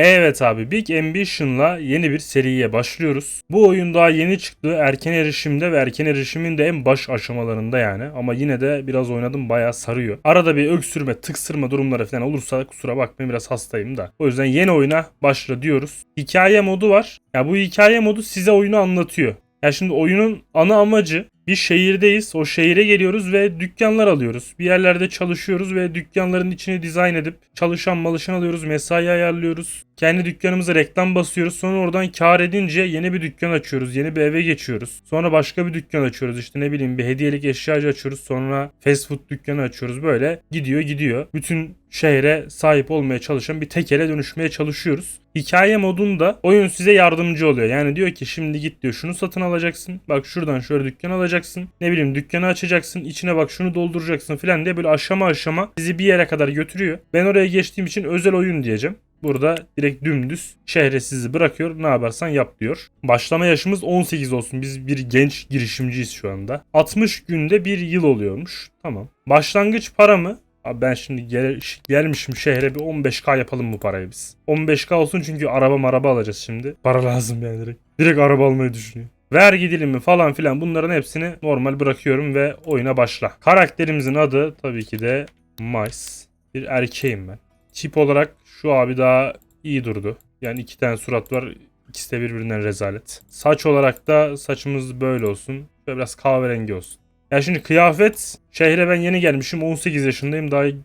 Evet abi Big Ambition'la yeni bir seriye başlıyoruz. Bu oyun daha yeni çıktı. Erken erişimde ve erken erişimin de en baş aşamalarında yani. Ama yine de biraz oynadım bayağı sarıyor. Arada bir öksürme, tıksırma durumları falan olursa kusura bakmayın biraz hastayım da. O yüzden yeni oyuna başla diyoruz. Hikaye modu var. Ya bu hikaye modu size oyunu anlatıyor. Ya şimdi oyunun ana amacı bir şehirdeyiz. O şehire geliyoruz ve dükkanlar alıyoruz. Bir yerlerde çalışıyoruz ve dükkanların içini dizayn edip çalışan malışan alıyoruz. Mesai ayarlıyoruz. Kendi dükkanımıza reklam basıyoruz. Sonra oradan kar edince yeni bir dükkan açıyoruz. Yeni bir eve geçiyoruz. Sonra başka bir dükkan açıyoruz. İşte ne bileyim bir hediyelik eşyacı açıyoruz. Sonra fast food dükkanı açıyoruz. Böyle gidiyor gidiyor. Bütün şehre sahip olmaya çalışan bir tekele dönüşmeye çalışıyoruz. Hikaye modunda oyun size yardımcı oluyor. Yani diyor ki şimdi git diyor şunu satın alacaksın. Bak şuradan şöyle dükkan alacaksın. Ne bileyim dükkanı açacaksın. içine bak şunu dolduracaksın filan diye böyle aşama aşama sizi bir yere kadar götürüyor. Ben oraya geçtiğim için özel oyun diyeceğim. Burada direkt dümdüz şehre sizi bırakıyor. Ne yaparsan yap diyor. Başlama yaşımız 18 olsun. Biz bir genç girişimciyiz şu anda. 60 günde bir yıl oluyormuş. Tamam. Başlangıç para mı? Abi ben şimdi gel gelmişim şehre bir 15k yapalım bu parayı biz. 15k olsun çünkü araba maraba alacağız şimdi. Para lazım yani direkt. Direkt araba almayı düşünüyor. Vergi dilimi falan filan bunların hepsini normal bırakıyorum ve oyuna başla. Karakterimizin adı tabii ki de Mice. Bir erkeğim ben. Tip olarak şu abi daha iyi durdu. Yani iki tane surat var. İkisi de birbirinden rezalet. Saç olarak da saçımız böyle olsun. Ve biraz kahverengi olsun. Ya şimdi kıyafet şehre ben yeni gelmişim 18 yaşındayım daha iyi-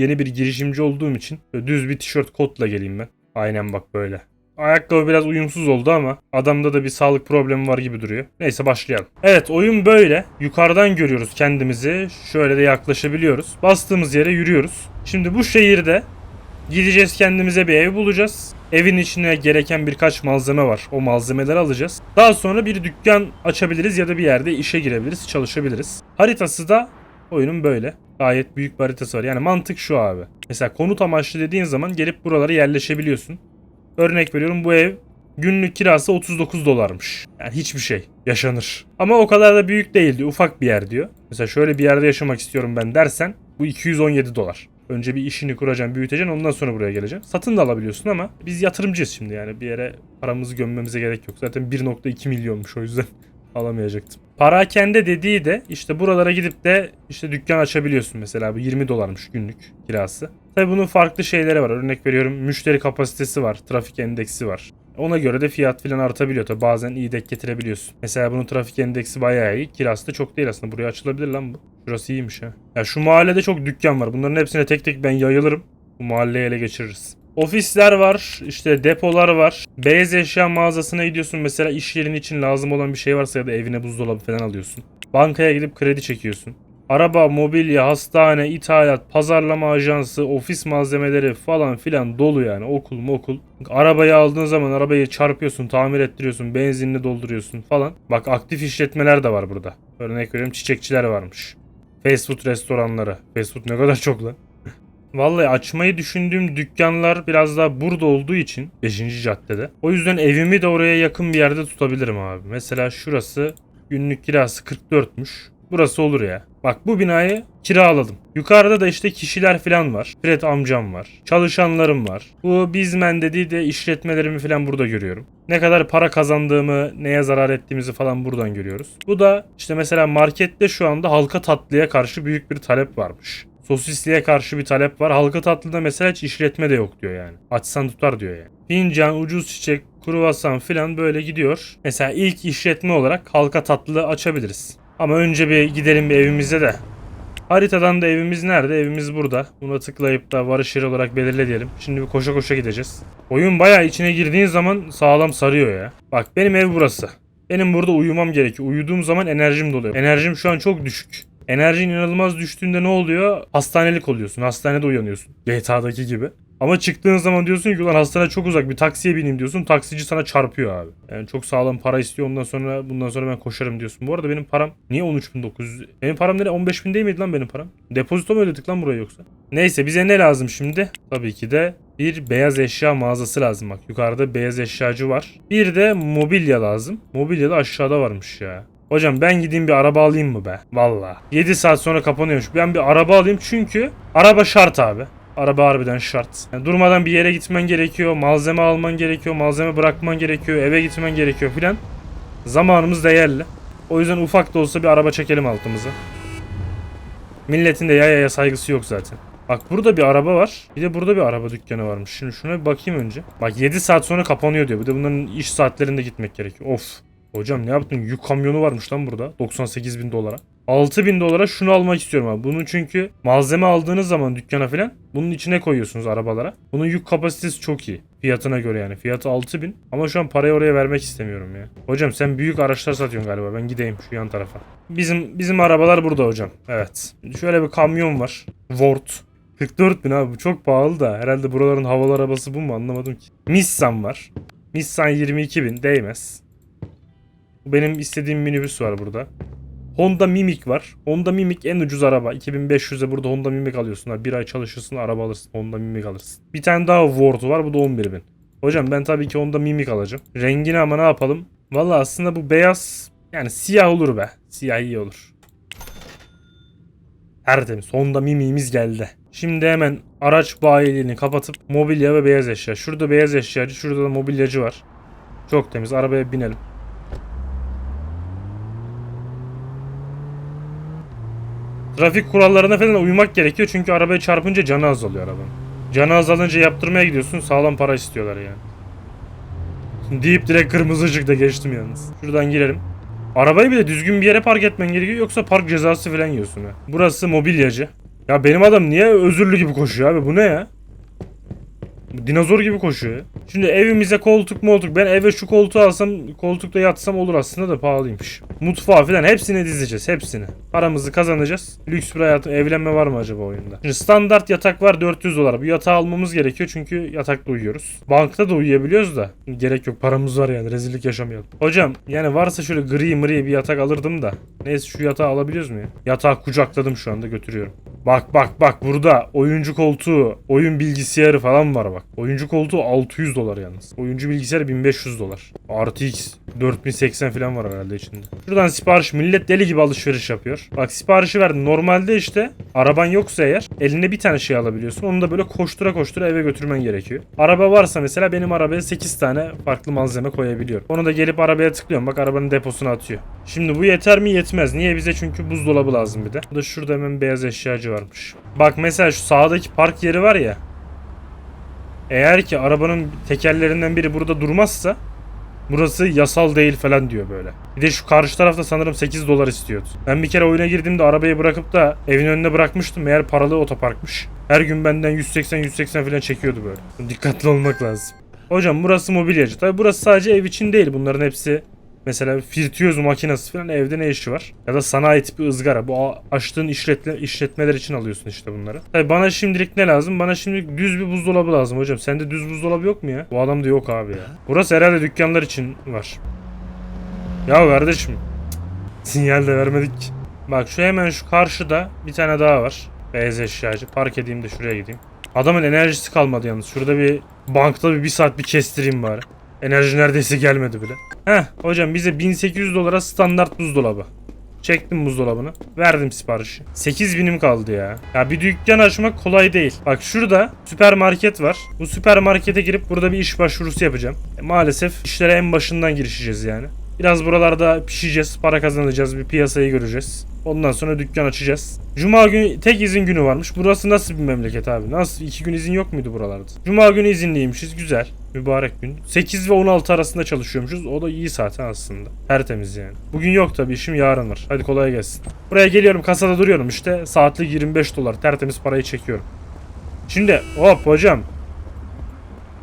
yeni bir girişimci olduğum için düz bir tişört kotla geleyim ben. Aynen bak böyle. Ayakkabı biraz uyumsuz oldu ama adamda da bir sağlık problemi var gibi duruyor. Neyse başlayalım. Evet oyun böyle. Yukarıdan görüyoruz kendimizi. Şöyle de yaklaşabiliyoruz. Bastığımız yere yürüyoruz. Şimdi bu şehirde Gideceğiz kendimize bir ev bulacağız. Evin içine gereken birkaç malzeme var. O malzemeleri alacağız. Daha sonra bir dükkan açabiliriz ya da bir yerde işe girebiliriz, çalışabiliriz. Haritası da oyunun böyle. Gayet büyük bir haritası var. Yani mantık şu abi. Mesela konut amaçlı dediğin zaman gelip buralara yerleşebiliyorsun. Örnek veriyorum bu ev günlük kirası 39 dolarmış. Yani hiçbir şey yaşanır. Ama o kadar da büyük değildi. Ufak bir yer diyor. Mesela şöyle bir yerde yaşamak istiyorum ben dersen bu 217 dolar. Önce bir işini kuracaksın, büyüteceksin ondan sonra buraya geleceksin. Satın da alabiliyorsun ama biz yatırımcıyız şimdi yani bir yere paramızı gömmemize gerek yok. Zaten 1.2 milyonmuş o yüzden alamayacaktım. Parakende dediği de işte buralara gidip de işte dükkan açabiliyorsun mesela bu 20 dolarmış günlük kirası. Tabi bunun farklı şeyleri var. Örnek veriyorum müşteri kapasitesi var, trafik endeksi var. Ona göre de fiyat filan artabiliyor. Tabi bazen iyi denk getirebiliyorsun. Mesela bunun trafik endeksi bayağı iyi. Kirası da çok değil aslında. Buraya açılabilir lan bu. Şurası iyiymiş ha. Ya şu mahallede çok dükkan var. Bunların hepsine tek tek ben yayılırım. Bu mahalleyi ele geçiririz. Ofisler var, işte depolar var. Beyaz eşya mağazasına gidiyorsun mesela iş yerin için lazım olan bir şey varsa ya da evine buzdolabı falan alıyorsun. Bankaya gidip kredi çekiyorsun. Araba, mobilya, hastane, ithalat, pazarlama ajansı, ofis malzemeleri falan filan dolu yani okul mu okul. Arabayı aldığın zaman arabayı çarpıyorsun, tamir ettiriyorsun, benzinini dolduruyorsun falan. Bak aktif işletmeler de var burada. Örnek veriyorum çiçekçiler varmış. Fast food restoranları. Fast food ne kadar çok lan. Vallahi açmayı düşündüğüm dükkanlar biraz daha burada olduğu için 5. caddede. O yüzden evimi de oraya yakın bir yerde tutabilirim abi. Mesela şurası günlük kirası 44'müş. Burası olur ya. Bak bu binayı kiraladım. Yukarıda da işte kişiler falan var. Fred amcam var. Çalışanlarım var. Bu bizmen dediği de işletmelerimi falan burada görüyorum. Ne kadar para kazandığımı, neye zarar ettiğimizi falan buradan görüyoruz. Bu da işte mesela markette şu anda halka tatlıya karşı büyük bir talep varmış. Sosisliğe karşı bir talep var. Halka tatlıda mesela hiç işletme de yok diyor yani. Açsan tutar diyor yani. Fincan, ucuz çiçek, kruvasan filan böyle gidiyor. Mesela ilk işletme olarak halka tatlı açabiliriz. Ama önce bir gidelim bir evimize de. Haritadan da evimiz nerede? Evimiz burada. Buna tıklayıp da varış yeri olarak belirle diyelim. Şimdi bir koşa koşa gideceğiz. Oyun bayağı içine girdiğin zaman sağlam sarıyor ya. Bak benim ev burası. Benim burada uyumam gerekiyor. Uyuduğum zaman enerjim doluyor. Enerjim şu an çok düşük. Enerjin inanılmaz düştüğünde ne oluyor? Hastanelik oluyorsun. Hastanede uyanıyorsun. GTA'daki gibi. Ama çıktığın zaman diyorsun ki ulan hastane çok uzak bir taksiye bineyim diyorsun. Taksici sana çarpıyor abi. Yani çok sağlam para istiyor ondan sonra bundan sonra ben koşarım diyorsun. Bu arada benim param niye 13.900? Benim param nereye? 15.000 değil miydi lan benim param? Depozito mu ödedik lan buraya yoksa? Neyse bize ne lazım şimdi? Tabii ki de bir beyaz eşya mağazası lazım bak. Yukarıda beyaz eşyacı var. Bir de mobilya lazım. Mobilya da aşağıda varmış ya. Hocam ben gideyim bir araba alayım mı be? Valla. 7 saat sonra kapanıyormuş. Ben bir araba alayım çünkü araba şart abi. Araba harbiden şart. Yani durmadan bir yere gitmen gerekiyor. Malzeme alman gerekiyor. Malzeme bırakman gerekiyor. Eve gitmen gerekiyor filan. Zamanımız değerli. O yüzden ufak da olsa bir araba çekelim altımıza. Milletin de yayaya saygısı yok zaten. Bak burada bir araba var. Bir de burada bir araba dükkanı varmış. Şimdi şuna bir bakayım önce. Bak 7 saat sonra kapanıyor diyor. Bir de bunların iş saatlerinde gitmek gerekiyor. Of. Hocam ne yaptın? Yük kamyonu varmış lan burada. 98 bin dolara. 6 bin dolara şunu almak istiyorum abi. Bunun çünkü malzeme aldığınız zaman dükkana falan bunun içine koyuyorsunuz arabalara. Bunun yük kapasitesi çok iyi. Fiyatına göre yani. Fiyatı 6 bin. Ama şu an parayı oraya vermek istemiyorum ya. Hocam sen büyük araçlar satıyorsun galiba. Ben gideyim şu yan tarafa. Bizim bizim arabalar burada hocam. Evet. Şöyle bir kamyon var. Word. 44 bin abi bu çok pahalı da. Herhalde buraların havalı arabası bu mu anlamadım ki. Nissan var. Nissan 22 bin değmez. Benim istediğim minibüs var burada. Honda Mimic var. Honda Mimic en ucuz araba. 2500'e burada Honda Mimic alıyorsun. Ha, Bir ay çalışırsın araba alırsın. Honda Mimic alırsın. Bir tane daha Ward var. Bu da 11 bin. Hocam ben tabii ki Honda Mimic alacağım. Rengini ama ne yapalım? Valla aslında bu beyaz yani siyah olur be. Siyah iyi olur. Tertemiz. Honda Mimic'imiz geldi. Şimdi hemen araç bayiliğini kapatıp mobilya ve beyaz eşya. Şurada beyaz eşyacı, şurada da mobilyacı var. Çok temiz. Arabaya binelim. Trafik kurallarına falan uymak gerekiyor çünkü arabaya çarpınca canı azalıyor arabanın. Canı azalınca yaptırmaya gidiyorsun sağlam para istiyorlar yani. Deyip direkt kırmızı ışıkta geçtim yalnız. Şuradan girelim. Arabayı bir de düzgün bir yere park etmen gerekiyor yoksa park cezası falan yiyorsun ha. Burası mobilyacı. Ya benim adam niye özürlü gibi koşuyor abi bu ne ya? Dinozor gibi koşuyor. Şimdi evimize koltuk moltuk. Ben eve şu koltuğu alsam koltukta yatsam olur aslında da pahalıymış. Mutfağı falan hepsini dizeceğiz hepsini. Paramızı kazanacağız. Lüks bir hayat evlenme var mı acaba oyunda? Şimdi standart yatak var 400 dolar. Bu yatağı almamız gerekiyor çünkü yatakta uyuyoruz. Bankta da uyuyabiliyoruz da. Gerek yok paramız var yani rezillik yaşamayalım. Hocam yani varsa şöyle gri mri bir yatak alırdım da. Neyse şu yatağı alabiliyoruz mu ya? Yatağı kucakladım şu anda götürüyorum. Bak bak bak burada oyuncu koltuğu, oyun bilgisayarı falan var bak. Oyuncu koltuğu 600 dolar yalnız. Oyuncu bilgisayarı 1500 dolar. RTX 4080 falan var herhalde içinde. Şuradan sipariş millet deli gibi alışveriş yapıyor. Bak siparişi verdim. Normalde işte araban yoksa eğer eline bir tane şey alabiliyorsun. Onu da böyle koştura koştura eve götürmen gerekiyor. Araba varsa mesela benim arabaya 8 tane farklı malzeme koyabiliyorum. Onu da gelip arabaya tıklıyorum. Bak arabanın deposuna atıyor. Şimdi bu yeter mi? Yetmez. Niye bize? Çünkü buzdolabı lazım bir de. Bu da şurada hemen beyaz eşyacı varmış. Bak mesela şu sağdaki park yeri var ya. Eğer ki arabanın tekerlerinden biri burada durmazsa burası yasal değil falan diyor böyle. Bir de şu karşı tarafta sanırım 8 dolar istiyordu. Ben bir kere oyuna girdiğimde arabayı bırakıp da evin önüne bırakmıştım. Meğer paralı otoparkmış. Her gün benden 180-180 falan çekiyordu böyle. Dikkatli olmak lazım. Hocam burası mobilyacı. Tabi burası sadece ev için değil. Bunların hepsi Mesela firtiyöz makinesi falan evde ne işi var? Ya da sanayi tipi ızgara. Bu açtığın işletle, işletmeler için alıyorsun işte bunları. Tabii bana şimdilik ne lazım? Bana şimdi düz bir buzdolabı lazım hocam. Sende düz buzdolabı yok mu ya? Bu adamda yok abi ya. Burası herhalde dükkanlar için var. Ya kardeşim. Sinyal de vermedik. Bak şu hemen şu karşıda bir tane daha var. Beyaz eşyacı. Park edeyim de şuraya gideyim. Adamın enerjisi kalmadı yalnız. Şurada bir bankta bir, bir saat bir kestireyim bari. Enerji neredeyse gelmedi bile. Heh hocam bize 1800 dolara standart buzdolabı. Çektim buzdolabını. Verdim siparişi. 8000'im kaldı ya. Ya bir dükkan açmak kolay değil. Bak şurada süpermarket var. Bu süpermarkete girip burada bir iş başvurusu yapacağım. E, maalesef işlere en başından girişeceğiz yani. Biraz buralarda pişeceğiz, para kazanacağız, bir piyasayı göreceğiz. Ondan sonra dükkan açacağız. Cuma günü tek izin günü varmış. Burası nasıl bir memleket abi? Nasıl? iki gün izin yok muydu buralarda? Cuma günü izinliymişiz. Güzel. Mübarek gün. 8 ve 16 arasında çalışıyormuşuz. O da iyi ha aslında. Tertemiz yani. Bugün yok tabii işim yarın var. Hadi kolay gelsin. Buraya geliyorum kasada duruyorum işte. Saatlik 25 dolar. Tertemiz parayı çekiyorum. Şimdi hop hocam.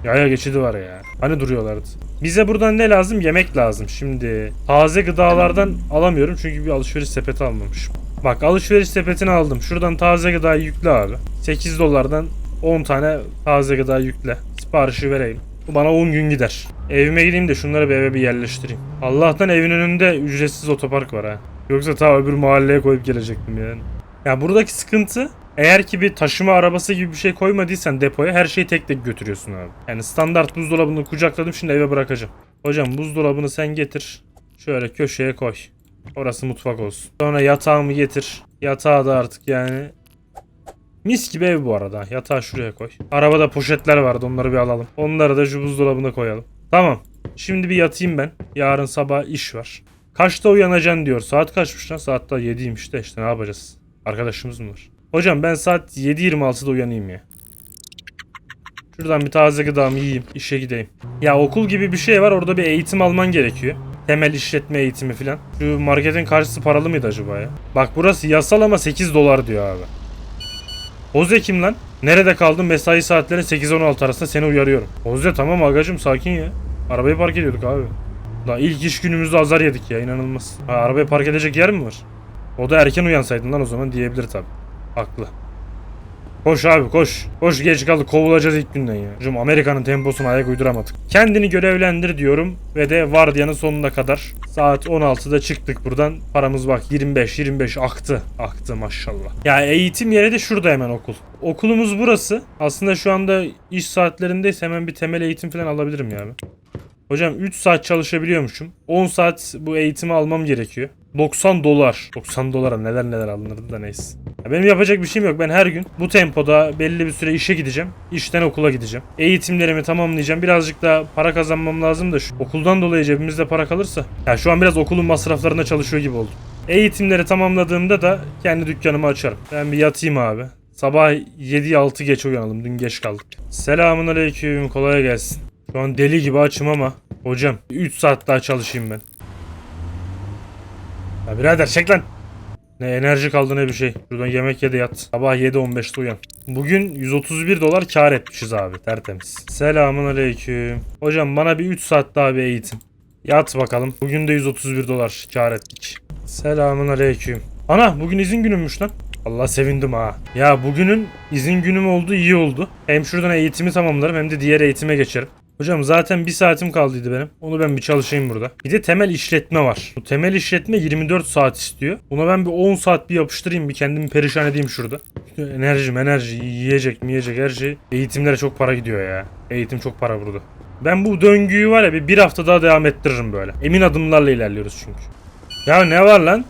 Yaya geçidi var ya. Hani duruyorlardı. Bize buradan ne lazım? Yemek lazım. Şimdi taze gıdalardan alamıyorum çünkü bir alışveriş sepeti almamışım. Bak alışveriş sepetini aldım. Şuradan taze gıdayı yükle abi. 8 dolardan 10 tane taze gıda yükle. Siparişi vereyim. Bu bana 10 gün gider. Evime gideyim de şunları bir eve bir yerleştireyim. Allah'tan evin önünde ücretsiz otopark var ha. Yoksa ta öbür mahalleye koyup gelecektim yani. Ya buradaki sıkıntı eğer ki bir taşıma arabası gibi bir şey koymadıysan depoya her şeyi tek tek götürüyorsun abi. Yani standart buzdolabını kucakladım şimdi eve bırakacağım. Hocam buzdolabını sen getir. Şöyle köşeye koy. Orası mutfak olsun. Sonra yatağımı getir. Yatağı da artık yani Mis gibi ev bu arada. Yatağı şuraya koy. Arabada poşetler vardı onları bir alalım. Onları da şu buzdolabına koyalım. Tamam. Şimdi bir yatayım ben. Yarın sabah iş var. Kaçta uyanacaksın diyor. Saat kaçmış lan? Saat daha 7'ymiş de işte ne yapacağız? Arkadaşımız mı var? Hocam ben saat 7.26'da uyanayım ya. Şuradan bir taze gıdamı yiyeyim. işe gideyim. Ya okul gibi bir şey var. Orada bir eğitim alman gerekiyor. Temel işletme eğitimi falan. Şu marketin karşısı paralı mıydı acaba ya? Bak burası yasal ama 8 dolar diyor abi. Oze kim lan? Nerede kaldın? Mesai saatleri 8-16 arasında seni uyarıyorum. Oze tamam agacım sakin ya. Arabayı park ediyorduk abi. Daha ilk iş günümüzde azar yedik ya inanılmaz. Ha, arabayı park edecek yer mi var? O da erken uyansaydın lan o zaman diyebilir tabi. Haklı. Koş abi koş. Koş geç kaldık kovulacağız ilk günden ya. Hocam Amerika'nın temposuna ayak uyduramadık. Kendini görevlendir diyorum ve de vardiyanın sonuna kadar saat 16'da çıktık buradan. Paramız bak 25 25 aktı. Aktı maşallah. Ya eğitim yeri de şurada hemen okul. Okulumuz burası. Aslında şu anda iş saatlerindeyse hemen bir temel eğitim falan alabilirim ya abi. Hocam 3 saat çalışabiliyormuşum. 10 saat bu eğitimi almam gerekiyor. 90 dolar. 90 dolara neler neler alınırdı da neyse. Benim yapacak bir şeyim yok. Ben her gün bu tempoda belli bir süre işe gideceğim. İşten okula gideceğim. Eğitimlerimi tamamlayacağım. Birazcık da para kazanmam lazım da şu okuldan dolayı cebimizde para kalırsa. Ya şu an biraz okulun masraflarında çalışıyor gibi oldum. Eğitimleri tamamladığımda da kendi dükkanımı açarım. Ben bir yatayım abi. Sabah 7-6 geç uyanalım. Dün geç kaldık. Selamun aleyküm. Kolay gelsin. Şu an deli gibi açım ama. Hocam 3 saat daha çalışayım ben. Ya birader çek lan. Ne enerji kaldı ne bir şey. Şuradan yemek ye de yat. Sabah 7.15'te uyan. Bugün 131 dolar kar etmişiz abi tertemiz. Selamun aleyküm. Hocam bana bir 3 saat daha bir eğitim. Yat bakalım. Bugün de 131 dolar kar ettik. Selamun aleyküm. Ana bugün izin günümmüş lan. Allah sevindim ha. Ya bugünün izin günüm oldu iyi oldu. Hem şuradan eğitimi tamamlarım hem de diğer eğitime geçerim. Hocam zaten bir saatim kaldıydı benim. Onu ben bir çalışayım burada. Bir de temel işletme var. Bu temel işletme 24 saat istiyor. Buna ben bir 10 saat bir yapıştırayım. Bir kendimi perişan edeyim şurada. Enerjim enerji yiyecek mi yiyecek her şey. Eğitimlere çok para gidiyor ya. Eğitim çok para burada. Ben bu döngüyü var ya bir, bir hafta daha devam ettiririm böyle. Emin adımlarla ilerliyoruz çünkü. Ya ne var lan?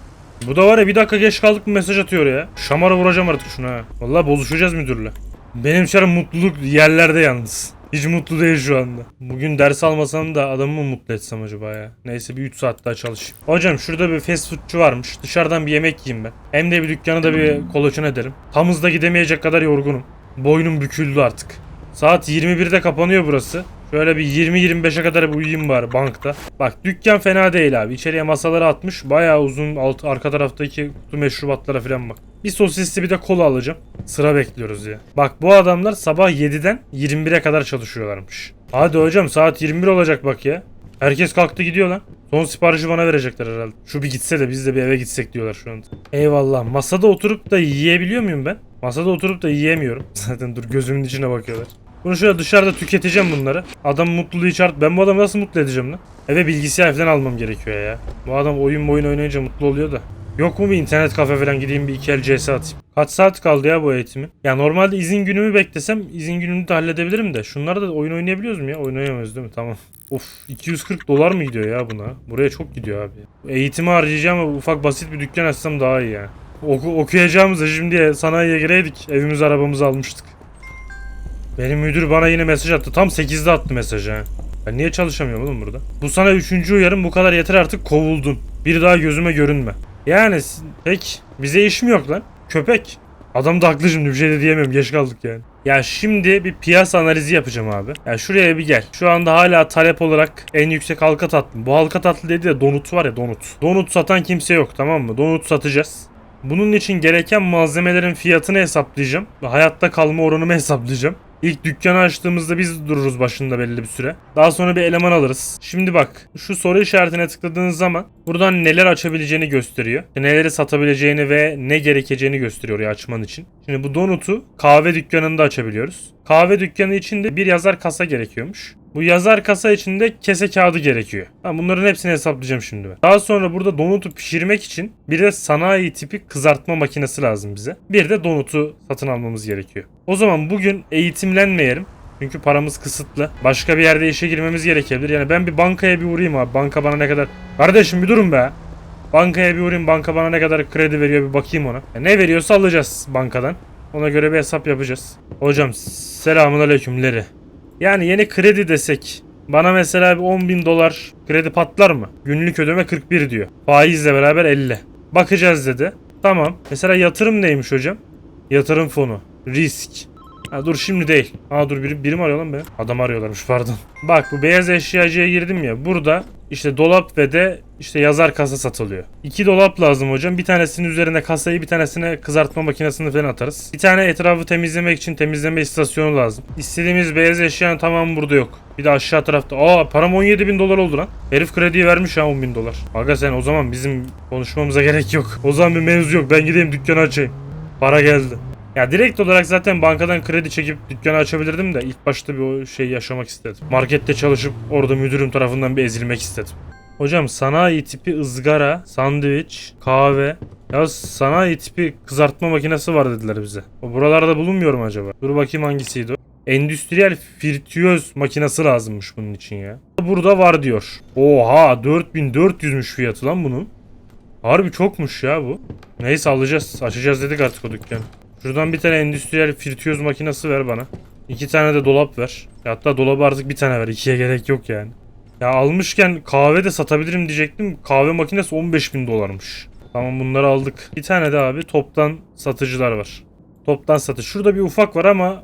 Bu da var ya bir dakika geç kaldık mı mesaj atıyor ya. Şamara vuracağım artık şuna ha. Vallahi bozuşacağız müdürle. Benim çarım mutluluk yerlerde yalnız. Hiç mutlu değil şu anda. Bugün ders almasam da adamı mı mutlu etsem acaba ya? Neyse bir 3 saat daha çalışayım. Hocam şurada bir fast foodçu varmış. Dışarıdan bir yemek yiyeyim ben. Hem de bir dükkanı da bir kolaçan ederim. Tam hızda gidemeyecek kadar yorgunum. Boynum büküldü artık. Saat 21'de kapanıyor burası. Şöyle bir 20-25'e kadar bir uyuyayım bari bankta. Bak dükkan fena değil abi. İçeriye masaları atmış. Bayağı uzun alt arka taraftaki kutu meşrubatlara falan bak. Bir sosisli bir de kola alacağım. Sıra bekliyoruz ya. Bak bu adamlar sabah 7'den 21'e kadar çalışıyorlarmış. Hadi hocam saat 21 olacak bak ya. Herkes kalktı gidiyor lan. Son siparişi bana verecekler herhalde. Şu bir gitse de biz de bir eve gitsek diyorlar şu anda. Eyvallah. Masada oturup da yiyebiliyor muyum ben? Masada oturup da yiyemiyorum. Zaten dur gözümün içine bakıyorlar. Bunu şöyle dışarıda tüketeceğim bunları. Adam mutluluğu çağırt. Ben bu adamı nasıl mutlu edeceğim lan? Eve bilgisayar falan almam gerekiyor ya. Bu adam oyun oyun oynayınca mutlu oluyor da. Yok mu bir internet kafe falan gideyim bir iki el CS atayım. Kaç saat kaldı ya bu eğitimin? Ya normalde izin günümü beklesem izin günümü de halledebilirim de. Şunları da oyun oynayabiliyoruz mu ya? Oynayamıyoruz değil mi? Tamam. Of 240 dolar mı gidiyor ya buna? Buraya çok gidiyor abi. Eğitimi harcayacağım ama ufak basit bir dükkan açsam daha iyi ya. Oku, okuyacağımızda şimdi sanayiye gireydik. Evimiz arabamızı almıştık. Benim müdür bana yine mesaj attı. Tam 8'de attı mesajı ha. Ben niye çalışamıyorum oğlum burada? Bu sana üçüncü uyarım bu kadar yeter artık kovuldun. Bir daha gözüme görünme. Yani pek bize iş mi yok lan? Köpek. Adam da haklı şimdi bir şey de diyemiyorum geç kaldık yani. Ya şimdi bir piyasa analizi yapacağım abi. Ya şuraya bir gel. Şu anda hala talep olarak en yüksek halka tatlı. Bu halka tatlı dedi de donut var ya donut. Donut satan kimse yok tamam mı? Donut satacağız. Bunun için gereken malzemelerin fiyatını hesaplayacağım. Hayatta kalma oranımı hesaplayacağım. İlk dükkanı açtığımızda biz dururuz başında belli bir süre. Daha sonra bir eleman alırız. Şimdi bak şu soru işaretine tıkladığınız zaman buradan neler açabileceğini gösteriyor. Neleri satabileceğini ve ne gerekeceğini gösteriyor oraya açman için. Şimdi bu donutu kahve dükkanında açabiliyoruz. Kahve dükkanı için de bir yazar kasa gerekiyormuş. Bu yazar kasa için de kese kağıdı gerekiyor. Ben bunların hepsini hesaplayacağım şimdi ben. Daha sonra burada donutu pişirmek için bir de sanayi tipi kızartma makinesi lazım bize. Bir de donutu satın almamız gerekiyor. O zaman bugün eğitimlenmeyelim. Çünkü paramız kısıtlı. Başka bir yerde işe girmemiz gerekebilir. Yani ben bir bankaya bir uğrayayım abi. Banka bana ne kadar... Kardeşim bir durun be. Bankaya bir uğrayayım. Banka bana ne kadar kredi veriyor bir bakayım ona. Ya ne veriyorsa alacağız bankadan. Ona göre bir hesap yapacağız. Hocam selamun aleykümleri. Yani yeni kredi desek bana mesela bir 10 bin dolar kredi patlar mı? Günlük ödeme 41 diyor. Faizle beraber 50. Bakacağız dedi. Tamam. Mesela yatırım neymiş hocam? Yatırım fonu. Risk. Ha dur şimdi değil. Ha dur biri, biri mi arıyor lan beni? Adam arıyorlarmış pardon. Bak bu beyaz eşyacıya girdim ya. Burada işte dolap ve de işte yazar kasa satılıyor. İki dolap lazım hocam. Bir tanesinin üzerine kasayı bir tanesine kızartma makinesini falan atarız. Bir tane etrafı temizlemek için temizleme istasyonu lazım. İstediğimiz beyaz eşyanın tamamı burada yok. Bir de aşağı tarafta. Aa param 17 bin dolar oldu lan. Herif krediyi vermiş ha 10 bin dolar. Aga sen o zaman bizim konuşmamıza gerek yok. O zaman bir mevzu yok. Ben gideyim dükkanı açayım. Para geldi. Ya direkt olarak zaten bankadan kredi çekip dükkanı açabilirdim de ilk başta bir o şeyi yaşamak istedim. Markette çalışıp orada müdürüm tarafından bir ezilmek istedim. Hocam sanayi tipi ızgara, sandviç, kahve. Ya sanayi tipi kızartma makinesi var dediler bize. O buralarda bulunmuyor mu acaba? Dur bakayım hangisiydi o. Endüstriyel fritüöz makinesi lazımmış bunun için ya. Burada var diyor. Oha 4400'müş fiyatı lan bunun. Harbi çokmuş ya bu. Neyse alacağız. Açacağız dedik artık o dükkanı. Şuradan bir tane endüstriyel fritüöz makinesi ver bana. İki tane de dolap ver. Hatta dolabı artık bir tane ver. İkiye gerek yok yani. Ya almışken kahve de satabilirim diyecektim. Kahve makinesi 15 bin dolarmış. Tamam bunları aldık. Bir tane de abi toptan satıcılar var. Toptan satış. Şurada bir ufak var ama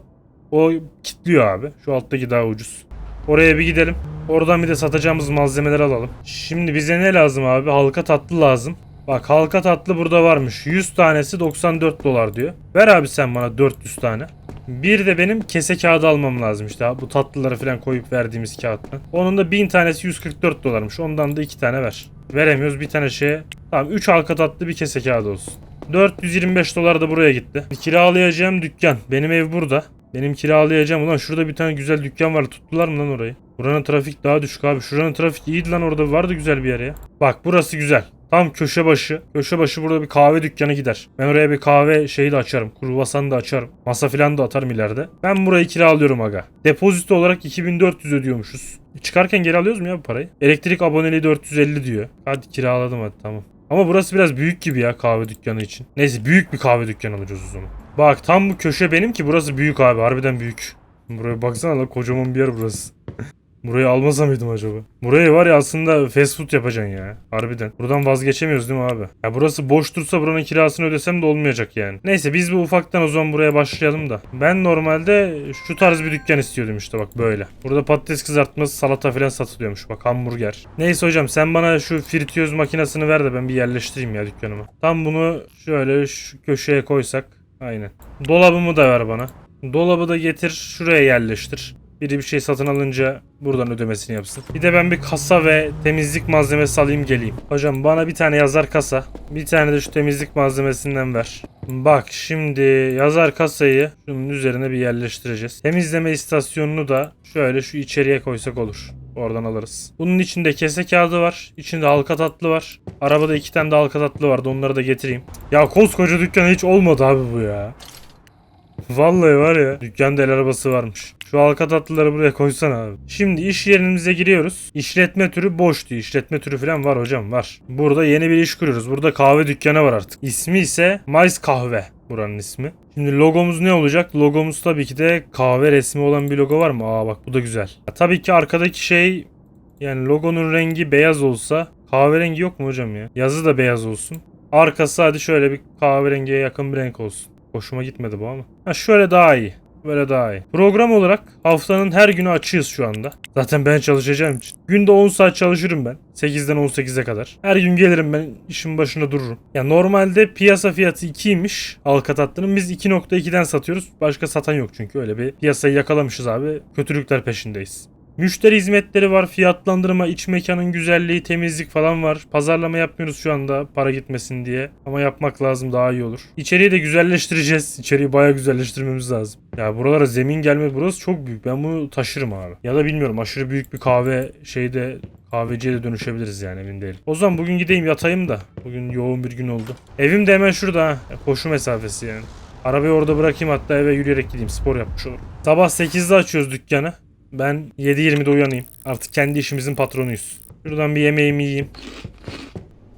o kitliyor abi. Şu alttaki daha ucuz. Oraya bir gidelim. Oradan bir de satacağımız malzemeleri alalım. Şimdi bize ne lazım abi? Halka tatlı lazım. Bak halka tatlı burada varmış. 100 tanesi 94 dolar diyor. Ver abi sen bana 400 tane. Bir de benim kese kağıdı almam lazım işte bu tatlıları falan koyup verdiğimiz kağıttan. Onun da 1000 tanesi 144 dolarmış. Ondan da 2 tane ver. Veremiyoruz bir tane şeye. Tamam 3 halka tatlı bir kese kağıdı olsun. 425 dolar da buraya gitti. Kiralayacağım dükkan. Benim ev burada. Benim kiralayacağım. Ulan şurada bir tane güzel dükkan var. Tuttular mı lan orayı? Buranın trafik daha düşük abi. Şuranın trafik iyiydi lan orada. Vardı güzel bir yer ya. Bak burası güzel. Tam köşe başı. Köşe başı burada bir kahve dükkanı gider. Ben oraya bir kahve şeyi de açarım. Kruvasan da açarım. Masa filan da atarım ileride. Ben burayı kiralıyorum aga. Depozito olarak 2400 ödüyormuşuz. Çıkarken geri alıyoruz mu ya bu parayı? Elektrik aboneliği 450 diyor. Hadi kiraladım hadi tamam. Ama burası biraz büyük gibi ya kahve dükkanı için. Neyse büyük bir kahve dükkanı alacağız o zaman. Bak tam bu köşe benim ki burası büyük abi. Harbiden büyük. Buraya baksana la kocaman bir yer burası. Burayı almasa mıydım acaba? Burayı var ya aslında fast food yapacaksın ya. Harbiden. Buradan vazgeçemiyoruz değil mi abi? Ya burası boş dursa buranın kirasını ödesem de olmayacak yani. Neyse biz bu ufaktan o zaman buraya başlayalım da. Ben normalde şu tarz bir dükkan istiyordum işte bak böyle. Burada patates kızartması, salata falan satılıyormuş bak hamburger. Neyse hocam sen bana şu fritüöz makinesini ver de ben bir yerleştireyim ya dükkanıma. Tam bunu şöyle şu köşeye koysak. Aynen. Dolabımı da ver bana. Dolabı da getir şuraya yerleştir. Biri bir şey satın alınca buradan ödemesini yapsın. Bir de ben bir kasa ve temizlik malzemesi alayım geleyim. Hocam bana bir tane yazar kasa. Bir tane de şu temizlik malzemesinden ver. Bak şimdi yazar kasayı şunun üzerine bir yerleştireceğiz. Temizleme istasyonunu da şöyle şu içeriye koysak olur. Oradan alırız. Bunun içinde kese kağıdı var. İçinde halka tatlı var. Arabada iki tane de halka tatlı vardı. Onları da getireyim. Ya koskoca dükkan hiç olmadı abi bu ya. Vallahi var ya dükkanda el arabası varmış. Şu halka tatlıları buraya koysana abi. Şimdi iş yerimize giriyoruz. İşletme türü boş diyor. İşletme türü falan var hocam var. Burada yeni bir iş kuruyoruz. Burada kahve dükkanı var artık. İsmi ise Mais Kahve buranın ismi. Şimdi logomuz ne olacak? Logomuz tabii ki de kahve resmi olan bir logo var mı? Aa bak bu da güzel. Ya, tabii ki arkadaki şey yani logonun rengi beyaz olsa kahverengi yok mu hocam ya? Yazı da beyaz olsun. Arkası hadi şöyle bir kahverengiye yakın bir renk olsun. Hoşuma gitmedi bu ama. Ha şöyle daha iyi. Böyle daha iyi. Program olarak haftanın her günü açığız şu anda. Zaten ben çalışacağım için. Günde 10 saat çalışırım ben. 8'den 18'e kadar. Her gün gelirim ben işin başında dururum. Ya normalde piyasa fiyatı 2'ymiş halka tatlının. Biz 2.2'den satıyoruz. Başka satan yok çünkü öyle bir piyasayı yakalamışız abi. Kötülükler peşindeyiz. Müşteri hizmetleri var, fiyatlandırma, iç mekanın güzelliği, temizlik falan var. Pazarlama yapmıyoruz şu anda para gitmesin diye. Ama yapmak lazım daha iyi olur. İçeriği de güzelleştireceğiz. İçeriği bayağı güzelleştirmemiz lazım. Ya buralara zemin gelme burası çok büyük. Ben bunu taşırım abi. Ya da bilmiyorum aşırı büyük bir kahve şeyde kahveciye de dönüşebiliriz yani emin değilim. O zaman bugün gideyim yatayım da. Bugün yoğun bir gün oldu. Evim de hemen şurada ha. Koşu mesafesi yani. Arabayı orada bırakayım hatta eve yürüyerek gideyim spor yapmış olurum. Sabah 8'de açıyoruz dükkanı. Ben 7.20'de uyanayım. Artık kendi işimizin patronuyuz. Şuradan bir yemeğimi yiyeyim.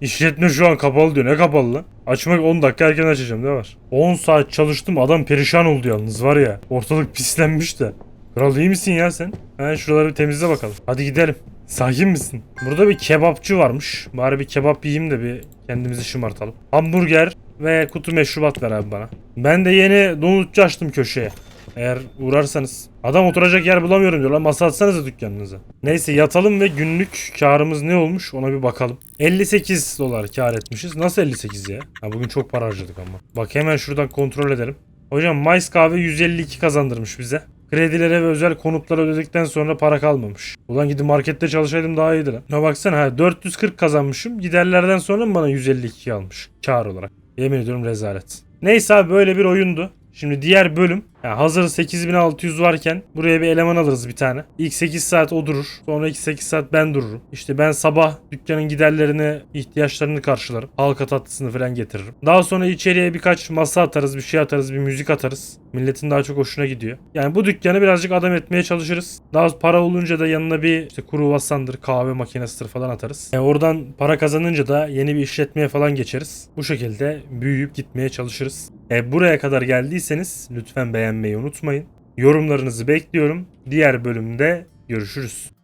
İşletme şu an kapalı diyor. Ne kapalı lan? Açmak 10 dakika erken açacağım ne var? 10 saat çalıştım adam perişan oldu yalnız var ya. Ortalık pislenmiş de. Kral iyi misin ya sen? Ha şuraları bir temizle bakalım. Hadi gidelim. Sakin misin? Burada bir kebapçı varmış. Bari bir kebap yiyeyim de bir kendimizi şımartalım. Hamburger ve kutu meşrubat ver abi bana. Ben de yeni donutçu açtım köşeye. Eğer uğrarsanız. Adam oturacak yer bulamıyorum diyor lan masa atsanıza dükkanınıza. Neyse yatalım ve günlük karımız ne olmuş ona bir bakalım. 58 dolar kar etmişiz. Nasıl 58 ya? Ha, bugün çok para harcadık ama. Bak hemen şuradan kontrol edelim. Hocam Mais kahve 152 kazandırmış bize. Kredilere ve özel konutlara ödedikten sonra para kalmamış. Ulan gidip markette çalışaydım daha iyiydi lan. Ne baksana ha 440 kazanmışım. Giderlerden sonra mı bana 152 almış kar olarak. Yemin ediyorum rezalet. Neyse abi böyle bir oyundu. Şimdi diğer bölüm yani hazır 8600 varken buraya bir eleman alırız bir tane. İlk 8 saat o durur. Sonraki 8 saat ben dururum. İşte ben sabah dükkanın giderlerini, ihtiyaçlarını karşılarım. Halka tatlısını falan getiririm. Daha sonra içeriye birkaç masa atarız, bir şey atarız, bir müzik atarız. Milletin daha çok hoşuna gidiyor. Yani bu dükkanı birazcık adam etmeye çalışırız. Daha para olunca da yanına bir işte kuru vasandır, kahve makinesidir falan atarız. E oradan para kazanınca da yeni bir işletmeye falan geçeriz. Bu şekilde büyüyüp gitmeye çalışırız. E buraya kadar geldiyseniz lütfen beğenmeyi unutmayın. Yorumlarınızı bekliyorum. Diğer bölümde görüşürüz.